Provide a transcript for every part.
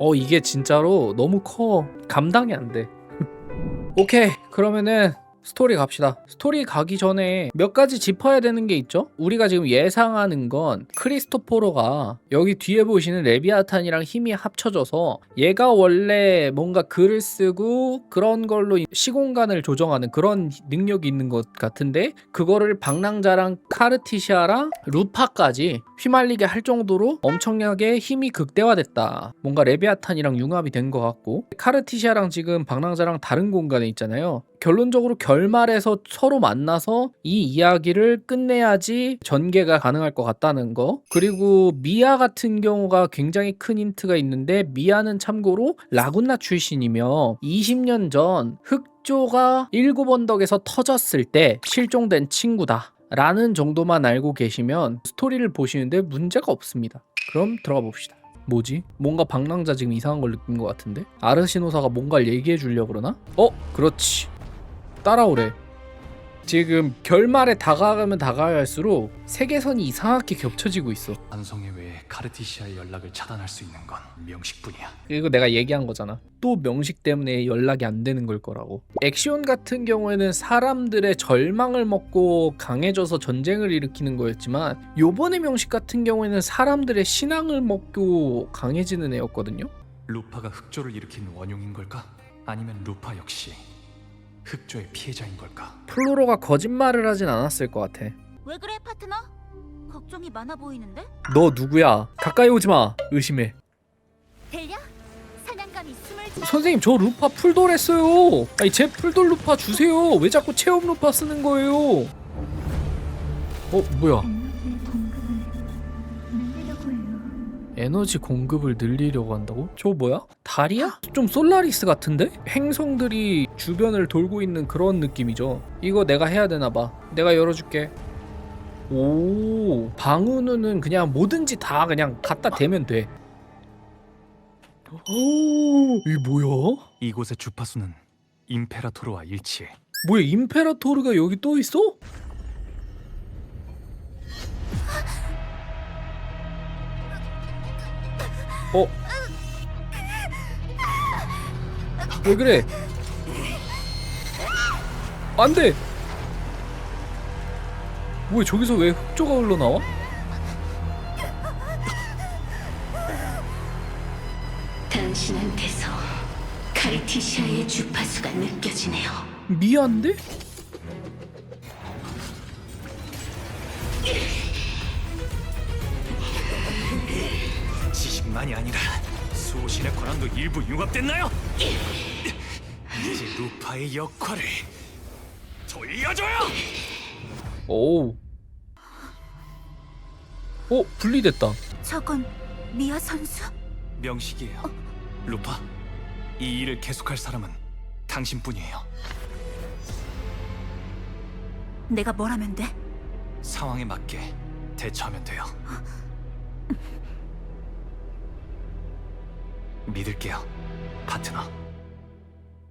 어 이게 진짜로 너무 커. 감당이 안돼. 오케이 그러면은 스토리 갑시다 스토리 가기 전에 몇 가지 짚어야 되는 게 있죠 우리가 지금 예상하는 건 크리스토포로가 여기 뒤에 보시는 레비아탄이랑 힘이 합쳐져서 얘가 원래 뭔가 글을 쓰고 그런 걸로 시공간을 조정하는 그런 능력이 있는 것 같은데 그거를 방랑자랑 카르티시아랑 루파까지 휘말리게 할 정도로 엄청나게 힘이 극대화됐다. 뭔가 레비아탄이랑 융합이 된 것 같고 카르티시아랑 지금 방랑자랑 다른 공간에 있잖아요. 결론적으로 결말에서 서로 만나서 이 이야기를 끝내야지 전개가 가능할 것 같다는 거. 그리고 미아 같은 경우가 굉장히 큰 힌트가 있는데 미아는 참고로 라군나 출신이며 20년 전 흑조가 일곱 언덕에서 터졌을 때 실종된 친구다. 라는 정도만 알고 계시면 스토리를 보시는데 문제가 없습니다. 그럼 들어가 봅시다. 뭐지? 뭔가 방랑자 지금 이상한 걸 느낀 것 같은데? 아르시노사가 뭔가를 얘기해 주려고 그러나? 어? 그렇지. 따라오래. 지금 결말에 다가가면 다가갈수록 세계선이 이상하게 겹쳐지고 있어. 반성에 외해 카르티시아의 연락을 차단할 수 있는 건 명식뿐이야. 이거 내가 얘기한 거잖아. 또 명식 때문에 연락이 안 되는 걸 거라고. 액시온 같은 경우에는 사람들의 절망을 먹고 강해져서 전쟁을 일으키는 거였지만 요번에 명식 같은 경우에는 사람들의 신앙을 먹고 강해지는 애였거든요. 루파가 흑조를 일으킨 원흉인 걸까? 아니면 루파 역시 흑조의 피해자인 걸까? 플로로가 거짓말을 하진 않았을 것 같아. 왜 그래 파트너? 걱정이 많아 보이는데? 너 누구야? 가까이 오지 마. 의심해. 들려? 사냥감이 숨을 차... 선생님 저 루파 풀돌 했어요. 아니 제 풀돌 루파 주세요. 왜 자꾸 체험 루파 쓰는 거예요? 어 뭐야? 에너지 공급을 늘리려고 한다고? 저 뭐야? 달이야? 좀 솔라리스 같은데? 행성들이 주변을 돌고 있는 그런 느낌이죠. 이거 내가 해야 되나 봐. 내가 열어줄게. 오, 방은우는 그냥 뭐든지 다 그냥 갖다 대면 돼. 오, 이 뭐야? 이곳의 주파수는 임페라토르와 일치해. 뭐야 임페라토르가 여기 또 있어? 어? 왜 그래? 안 돼! 뭐야 저기서 왜 흑조가 흘러나와? 당신한테서 카리티시아의 주파수가 느껴지네요. 미안데? 수호신의 권한도 일부 융합됐나요? 이제 루파의 역할을 돌려줘요! 오우 어? 분리됐다 저건 미아 선수? 명식이에요. 루파, 이 일을 계속할 사람은 당신뿐이에요. 내가 뭘 하면 돼? 상황에 맞게 대처하면 돼요. 믿을게요, 파트너.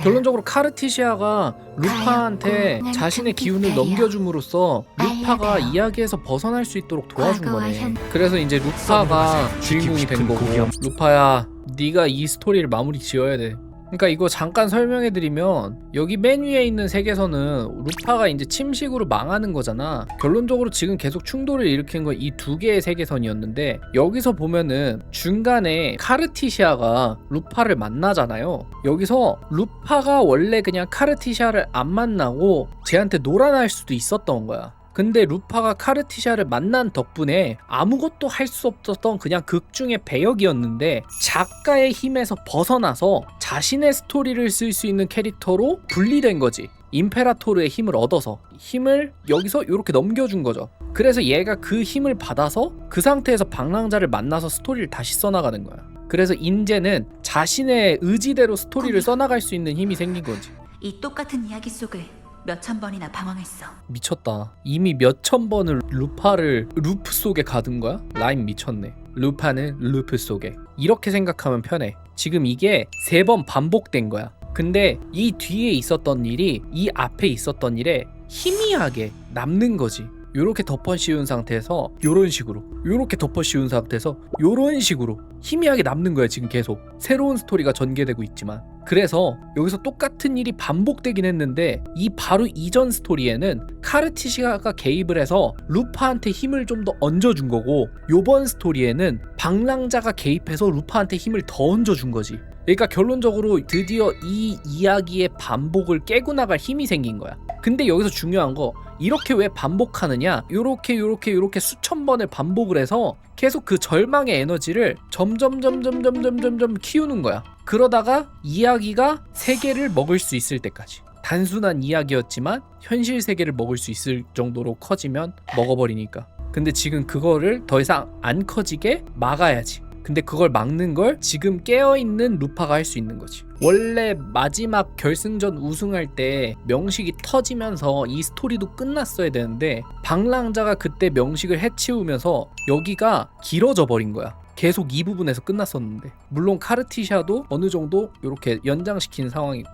결론적으로 카르티시아가 루파한테 자신의 기운을 넘겨줌으로써 루파가 이야기에서 벗어날 수 있도록 도와준 거네. 그래서 이제 루파가 주인공이 된 거고 루파야 네가 이 스토리를 마무리 지어야 돼. 그러니까 이거 잠깐 설명해 드리면 여기 맨 위에 있는 세계선은 루파가 이제 침식으로 망하는 거잖아. 결론적으로 지금 계속 충돌을 일으킨 건 이 두 개의 세계선이었는데 여기서 보면은 중간에 카르티시아가 루파를 만나잖아요. 여기서 루파가 원래 그냥 카르티시아를 안 만나고 쟤한테 놀아날 수도 있었던 거야. 근데 루파가 카르티샤를 만난 덕분에 아무것도 할 수 없었던 그냥 극중의 배역이었는데 작가의 힘에서 벗어나서 자신의 스토리를 쓸 수 있는 캐릭터로 분리된 거지. 임페라토르의 힘을 얻어서 힘을 여기서 이렇게 넘겨준 거죠. 그래서 얘가 그 힘을 받아서 그 상태에서 방랑자를 만나서 스토리를 다시 써나가는 거야. 그래서 인제는 자신의 의지대로 스토리를 써나갈 수 있는 힘이 생긴 거지. 이 똑같은 이야기 속을 몇천 번이나 방황했어. 미쳤다. 이미 몇천 번을 루파를 루프 속에 가둔 거야? 라임 미쳤네. 루파는 루프 속에. 이렇게 생각하면 편해. 지금 이게 세 번 반복된 거야. 근데 이 뒤에 있었던 일이 이 앞에 있었던 일에 희미하게 남는 거지. 요렇게 덮어 씌운 상태에서 요런 식으로 요렇게 덮어 씌운 상태에서 요런 식으로 희미하게 남는 거야 지금 계속 새로운 스토리가 전개되고 있지만 그래서 여기서 똑같은 일이 반복되긴 했는데 이 바로 이전 스토리에는 카르티시아가 개입을 해서 루파한테 힘을 좀 더 얹어준 거고 요번 스토리에는 방랑자가 개입해서 루파한테 힘을 더 얹어준 거지 그러니까 결론적으로 드디어 이 이야기의 반복을 깨고 나갈 힘이 생긴 거야. 근데 여기서 중요한 거 이렇게 왜 반복하느냐? 요렇게 요렇게 요렇게 수천 번을 반복을 해서 계속 그 절망의 에너지를 점점 점점 점점 점점 키우는 거야. 그러다가 이야기가 세계를 먹을 수 있을 때까지. 단순한 이야기였지만 현실 세계를 먹을 수 있을 정도로 커지면 먹어버리니까. 근데 지금 그거를 더 이상 안 커지게 막아야지 근데 그걸 막는 걸 지금 깨어있는 루파가 할 수 있는 거지. 원래 마지막 결승전 우승할 때 명식이 터지면서 이 스토리도 끝났어야 되는데 방랑자가 그때 명식을 해치우면서 여기가 길어져 버린 거야. 계속 이 부분에서 끝났었는데. 물론 카르티샤도 어느 정도 이렇게 연장시킨 상황이고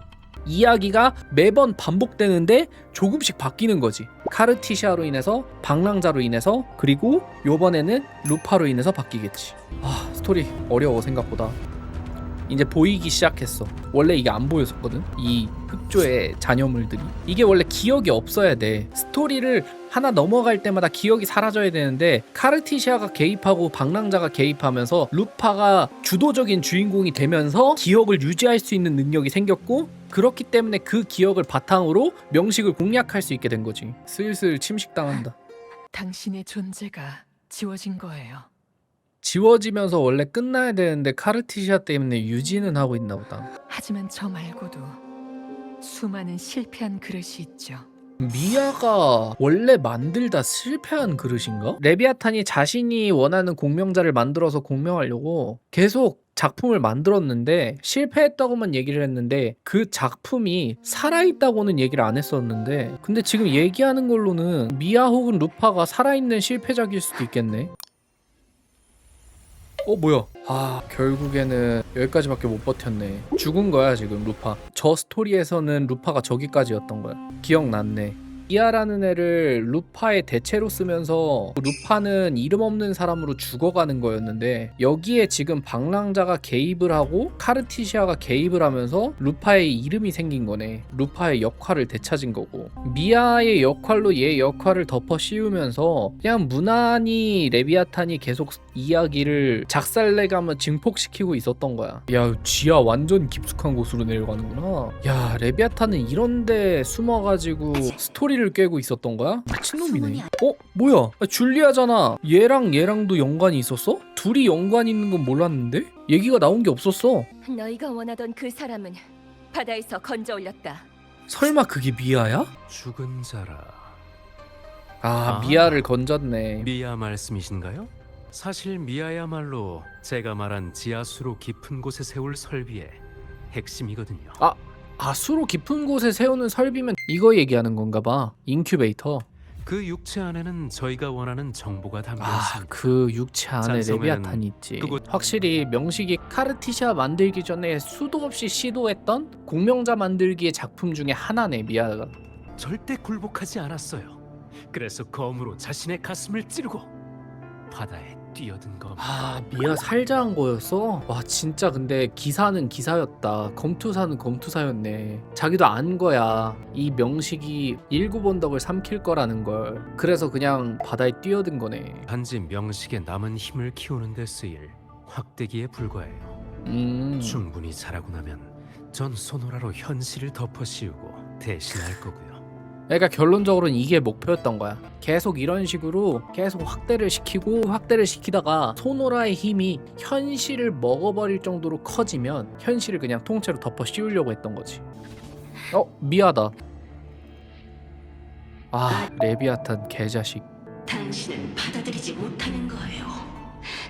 이야기가 매번 반복되는데 조금씩 바뀌는 거지. 카르티샤로 인해서 방랑자로 인해서 그리고 요번에는 루파로 인해서 바뀌겠지. 아 스토리 어려워 생각보다 이제 보이기 시작했어. 원래 이게 안 보였었거든. 이 흑조의 잔여물들이. 이게 원래 기억이 없어야 돼. 스토리를 하나 넘어갈 때마다 기억이 사라져야 되는데 카르티시아가 개입하고 방랑자가 개입하면서 루파가 주도적인 주인공이 되면서 기억을 유지할 수 있는 능력이 생겼고 그렇기 때문에 그 기억을 바탕으로 명식을 공략할 수 있게 된 거지. 슬슬 침식당한다. 당신의 존재가 지워진 거예요. 지워지면서 원래 끝나야 되는데 카르티시아 때문에 유지는 하고 있나 보다 하지만 저 말고도 수많은 실패한 그릇이 있죠. 미아가 원래 만들다 실패한 그릇인가? 레비아탄이 자신이 원하는 공명자를 만들어서 공명하려고 계속 작품을 만들었는데 실패했다고만 얘기를 했는데 그 작품이 살아있다고는 얘기를 안 했었는데 근데 지금 얘기하는 걸로는 미아 혹은 루파가 살아있는 실패작일 수도 있겠네 어 뭐야? 아 결국에는 여기까지밖에 못 버텼네. 죽은 거야 지금 루파. 저 스토리에서는 루파가 저기까지였던 거야. 기억났네 이아라는 애를 루파의 대체로 쓰면서 루파는 이름 없는 사람으로 죽어가는 거였는데 여기에 지금 방랑자가 개입을 하고 카르티시아가 개입을 하면서 루파의 이름이 생긴 거네. 루파의 역할을 되찾은 거고. 미아의 역할로 얘 역할을 덮어 씌우면서 그냥 무난히 레비아탄이 계속 이야기를 작살내가며 증폭시키고 있었던 거야. 야 지하 완전 깊숙한 곳으로 내려가는구나. 야 레비아탄은 이런데 숨어가지고 스토리 를 꿰고 있었던 거야? 미친놈이네 어? 뭐야 아, 줄리아잖아 얘랑 얘랑도 연관이 있었어? 둘이 연관 있는 건 몰랐는데? 얘기가 나온 게 없었어 너희가 원하던 그 사람은 바다에서 건져 올렸다. 설마 그게 미아야? 죽은 자라 아, 아. 미아를 건졌네 미아 말씀이신가요? 사실 미아야말로 제가 말한 지하수로 깊은 곳에 세울 설비의 핵심이거든요. 아 수로 깊은 곳에 세우는 설비면 이거 얘기하는 건가 봐 인큐베이터 그 육체 안에는 저희가 원하는 정보가 담겨 아 있습니다. 그 육체 안에 잔섬에는 레비아탄이 있지 그곳- 확실히 명식이 카르티샤 만들기 전에 수도 없이 시도했던 공명자 만들기의 작품 중에 하나네 미아가 절대 굴복하지 않았어요. 그래서 검으로 자신의 가슴을 찌르고 바다에 뛰어든 겁니다. 아 미아 살자한 거였어? 와 진짜 근데 기사는 기사였다 검투사는 검투사였네 자기도 안 거야 이 명식이 일구번덕을 삼킬 거라는 걸 그래서 그냥 바다에 뛰어든 거네 단지 명식에 남은 힘을 키우는 데 쓰일 확대기에 불과해요. 음 충분히 잘하고 나면 전 소노라로 현실을 덮어 씌우고 대신할 거고요. 그러니까 결론적으로는 이게 목표였던 거야. 계속 이런 식으로 계속 확대를 시키고 확대를 시키다가 소노라의 힘이 현실을 먹어버릴 정도로 커지면 현실을 그냥 통째로 덮어 씌우려고 했던 거지. 어 미하다. 아 레비아탄 개자식. 당신은 받아들이지 못하는 거예요.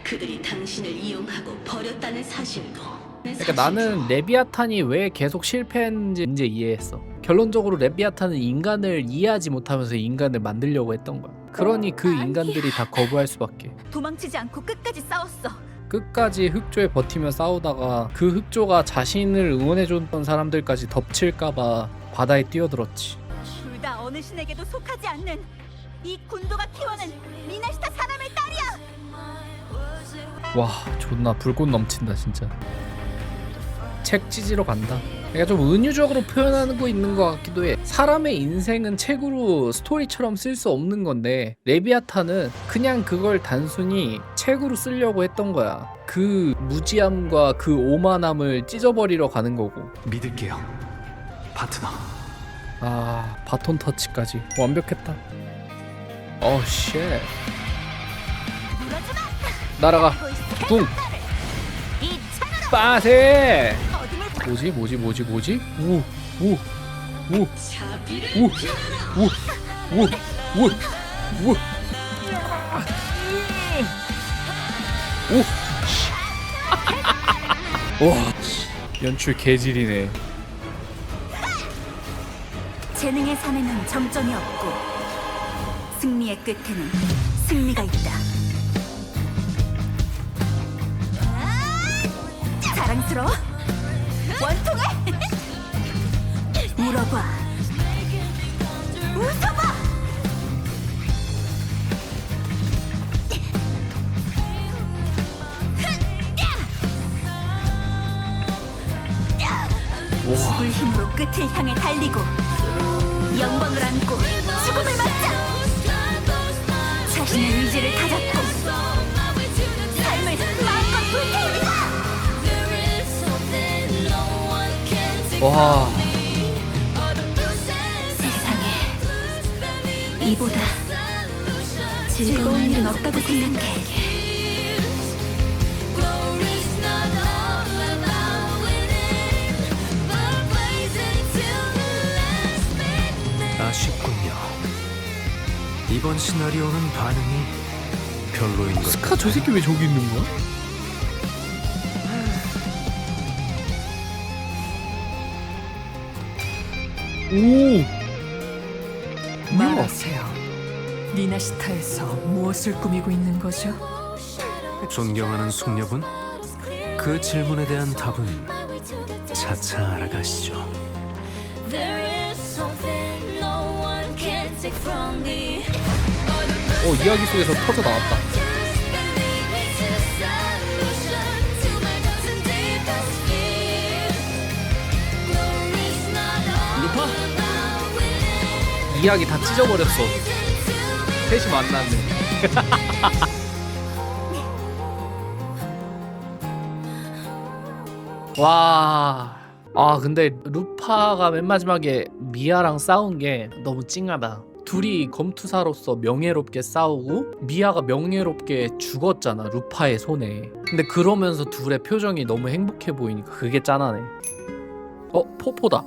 그들이 당신을 이용하고 버렸다는 사실도. 그러니까 나는 레비아탄이 왜 계속 실패했는지 이제 이해했어. 결론적으로 레비아탄은 인간을 이해하지 못하면서 인간을 만들려고 했던 거야. 그러니 그 인간들이 다 거부할 수밖에. 도망치지 않고 끝까지 싸웠어. 끝까지 흑조에 버티며 싸우다가 그 흑조가 자신을 응원해줬던 사람들까지 덮칠까봐 바다에 뛰어들었지. 둘 다 어느 신에게도 속하지 않는 이 군도가 키워낸 미나시타 사람의 딸이야. 와 존나 불꽃 넘친다 진짜 책 찢으러 간다. 그러니까 좀 은유적으로 표현하고 있는 것 같기도 해. 사람의 인생은 책으로 스토리처럼 쓸 수 없는 건데 레비아타는 그냥 그걸 단순히 책으로 쓰려고 했던 거야. 그 무지함과 그 오만함을 찢어버리러 가는 거고. 믿을게요. 파트너. 아 바톤 터치까지. 완벽했다. 어 쉣. 날아가. 붕. 빠세 뭐지 뭐지 뭐지 뭐지? 우우우우우우우우. 와 연출 개질이네. 재능의 산에는 정점이 없고 승리의 끝에는 승리가 있다. 자랑스러워? 원통해? 물어봐. 웃어봐. 죽을 힘으로 끝을 향해 달리고 영광을 안고 죽음을 맞자 와 세상에 이보다 즐거운 일은 없다고 생각해 아쉽군요. 이번 시나리오는 반응이 별로인 것 스카 저 새끼 왜 저기 있는 거야? 오 말하세요. 니나시타에서 무엇을 꾸미고 있는 거죠? 존경하는 숙녀분, 그 질문에 대한 답은 차차 알아가시죠. 어 이야기 속에서 터져 나왔다 이야기 다 찢어버렸어 셋이 만났네 와. 아 근데 루파가 맨 마지막에 미아랑 싸운 게 너무 찡하다. 둘이 검투사로서 명예롭게 싸우고 미아가 명예롭게 죽었잖아 루파의 손에. 근데 그러면서 둘의 표정이 너무 행복해 보이니까 그게 짠하네. 어 포포다.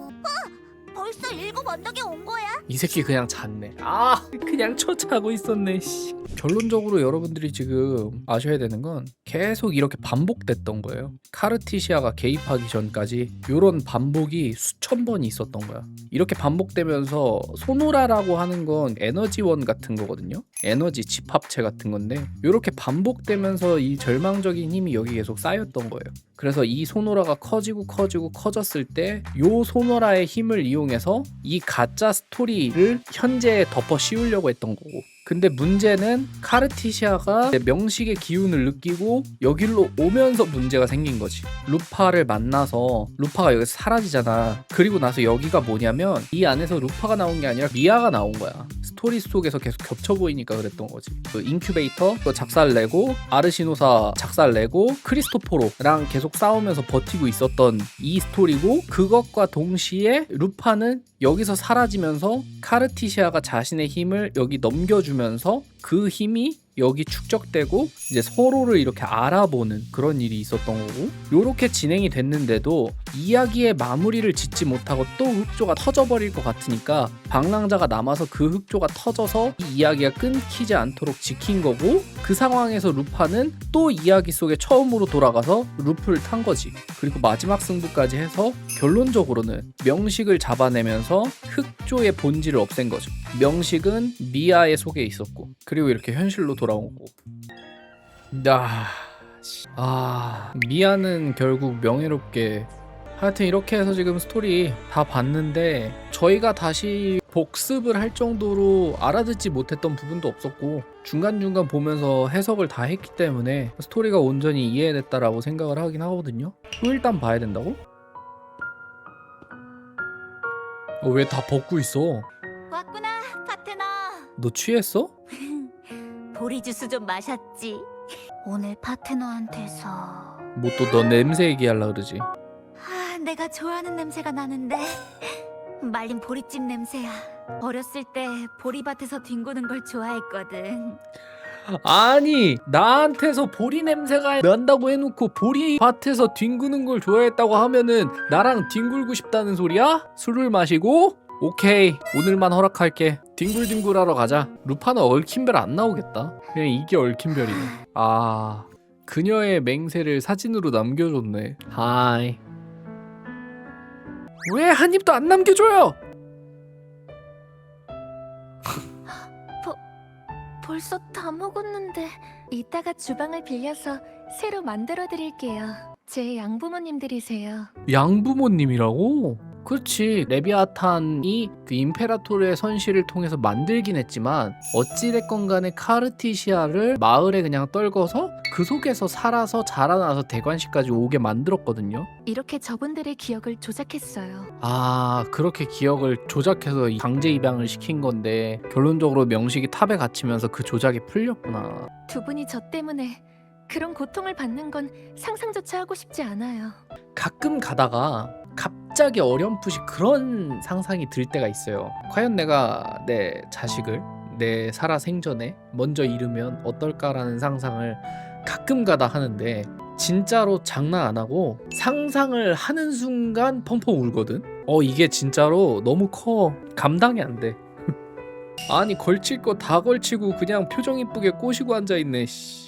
벌써 일곱 언덕에 온 거야? 이 새끼 그냥 잤네. 아, 그냥 쫓아가고 있었네. 씨. 결론적으로 여러분들이 지금 아셔야 되는 건 계속 이렇게 반복됐던 거예요. 카르티시아가 개입하기 전까지 이런 반복이 수천 번이 있었던 거야. 이렇게 반복되면서 소노라라고 하는 건 에너지원 같은 거거든요. 에너지 집합체 같은 건데 이렇게 반복되면서 이 절망적인 힘이 여기 계속 쌓였던 거예요. 그래서 이 소노라가 커지고 커지고 커졌을 때 요 소노라의 힘을 이용해서 이 가짜 스토리를 현재에 덮어 씌우려고 했던 거고 근데 문제는 카르티시아가 명식의 기운을 느끼고 여길로 오면서 문제가 생긴 거지. 루파를 만나서 루파가 여기서 사라지잖아. 그리고 나서 여기가 뭐냐면 이 안에서 루파가 나온 게 아니라 미아가 나온 거야. 스토리 속에서 계속 겹쳐 보이니까 그랬던 거지. 그 인큐베이터 그 작살 내고 아르시노사 작살 내고 크리스토포로랑 계속 싸우면서 버티고 있었던 이 스토리고 그것과 동시에 루파는 여기서 사라지면서 카르티시아가 자신의 힘을 여기 넘겨주면 서 그 힘이 여기 축적되고 이제 서로를 이렇게 알아보는 그런 일이 있었던 거고 요렇게 진행이 됐는데도 이야기의 마무리를 짓지 못하고 또 흑조가 터져버릴 것 같으니까 방랑자가 남아서 그 흑조가 터져서 이 이야기가 끊기지 않도록 지킨 거고 그 상황에서 루파는 또 이야기 속에 처음으로 돌아가서 루프를 탄 거지. 그리고 마지막 승부까지 해서 결론적으로는 명식을 잡아내면서 흑조의 본질을 없앤 거죠. 명식은 미아의 속에 있었고 그리고 이렇게 현실로 돌아 오고 아, 씨. 아 미아는 결국 명예롭게 하여튼 이렇게 해서 지금 스토리 다 봤는데 저희가 다시 복습을 할 정도로 알아듣지 못했던 부분도 없었고 중간중간 보면서 해석을 다 했기 때문에 스토리가 온전히 이해됐다라고 생각을 하긴 하거든요. 또 일단 봐야 된다고? 어, 왜 다 벗고 있어? 왔구나, 파트너. 너 취했어? 보리 주스 좀 마셨지. 오늘 파트너한테서 뭐또 너 냄새 얘기하려 그러지? 아, 내가 좋아하는 냄새가 나는데 말린 보리찜 냄새야. 어렸을 때 보리밭에서 뒹구는 걸 좋아했거든. 아니 나한테서 보리 냄새가 난다고 해놓고 보리 밭에서 뒹구는 걸 좋아했다고 하면은 나랑 뒹굴고 싶다는 소리야? 술을 마시고? 오케이 오늘만 허락할게 뒹굴뒹굴하러 가자 루파는 얽힌별 안 나오겠다 그냥 이게 얽힌별이네 아 그녀의 맹세를 사진으로 남겨줬네 하이 왜 한 입도 안 남겨줘요? 벌써 다 먹었는데 이따가 주방을 빌려서 새로 만들어 드릴게요. 제 양부모님들이세요. 양부모님이라고? 그렇지 레비아탄이 그 임페라토르의 선실을 통해서 만들긴 했지만 어찌됐건 간에 카르티시아를 마을에 그냥 떨궈서 그 속에서 살아서 자라나서 대관식까지 오게 만들었거든요 이렇게 저분들의 기억을 조작했어요. 아 그렇게 기억을 조작해서 강제 입양을 시킨 건데 결론적으로 명식이 탑에 갇히면서 그 조작이 풀렸구나 두 분이 저 때문에 그런 고통을 받는 건 상상조차 하고 싶지 않아요. 가끔 가다가 갑자기 어렴풋이 그런 상상이 들 때가 있어요. 과연 내가 내 자식을 내 살아 생전에 먼저 잃으면 어떨까라는 상상을 가끔 가다 하는데 진짜로 장난 안 하고 상상을 하는 순간 펑펑 울거든. 어 이게 진짜로 너무 커 감당이 안 돼. 아니 걸칠 거 다 걸치고 그냥 표정 이쁘게 꼬시고 앉아 있네. 씨.